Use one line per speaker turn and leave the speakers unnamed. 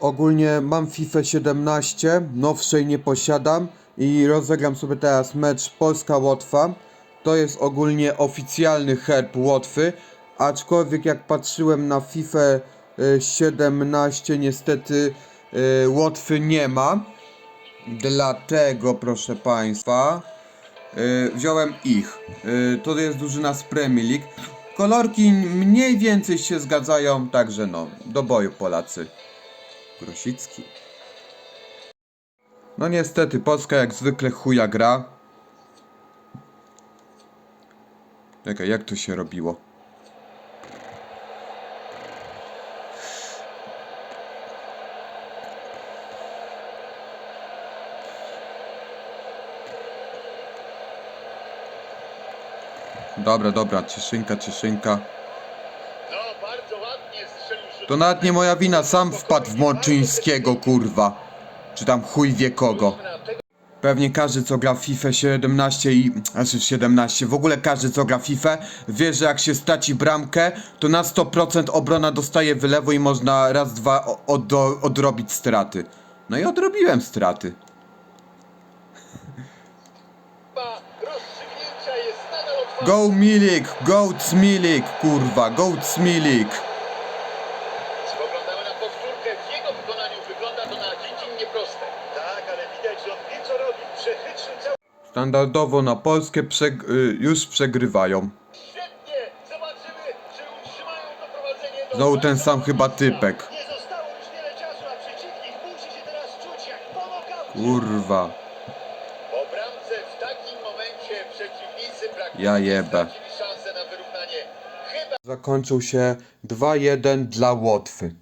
Ogólnie mam FIFA 17, nowszej nie posiadam i rozegram sobie teraz mecz Polska-Łotwa. To jest ogólnie oficjalny herb Łotwy, aczkolwiek jak patrzyłem na FIFA y, 17 niestety y, Łotwy nie ma. Dlatego proszę Państwa y, wziąłem ich. Y, to jest drużyna z Premier League. Kolorki mniej więcej się zgadzają, także no, do boju Polacy. Grosicki. No niestety, Polska jak zwykle chuja gra. Czekaj, jak to się robiło? Dobra, dobra, cieszynka, cieszynka. To nawet nie moja wina, sam wpadł w Mączyńskiego, kurwa. Czy tam chuj wie kogo. Pewnie każdy co gra w FIFA 17 i... Znaczy 17, w ogóle każdy co gra w FIFA wie, że jak się straci bramkę, to na 100% obrona dostaje wylewu i można raz, dwa od, odrobić straty. No i odrobiłem straty. Go Milik, go Cmilik, kurwa, go Cmilik.
Spoglądamy na powtórkę. W jego wykonaniu wygląda to na dziecinnie proste. Tak, ale widać, że on wie co robi. Przechytrzył cały...
Standardowo na Polskę przeg- y, już przegrywają.
Świetnie! Zobaczymy, czy utrzymają to prowadzenie do...
Znowu ten sam chyba typek.
Nie zostało już wiele czasu, a przeciwnik musi się teraz czuć jak po.
Kurwa.
Po bramce w takim momencie przeciwnicy praktycznie
Ja jebę.
stracili szansę na wyrównanie. Chyba
Zakończył się 2-1 dla Łotwy.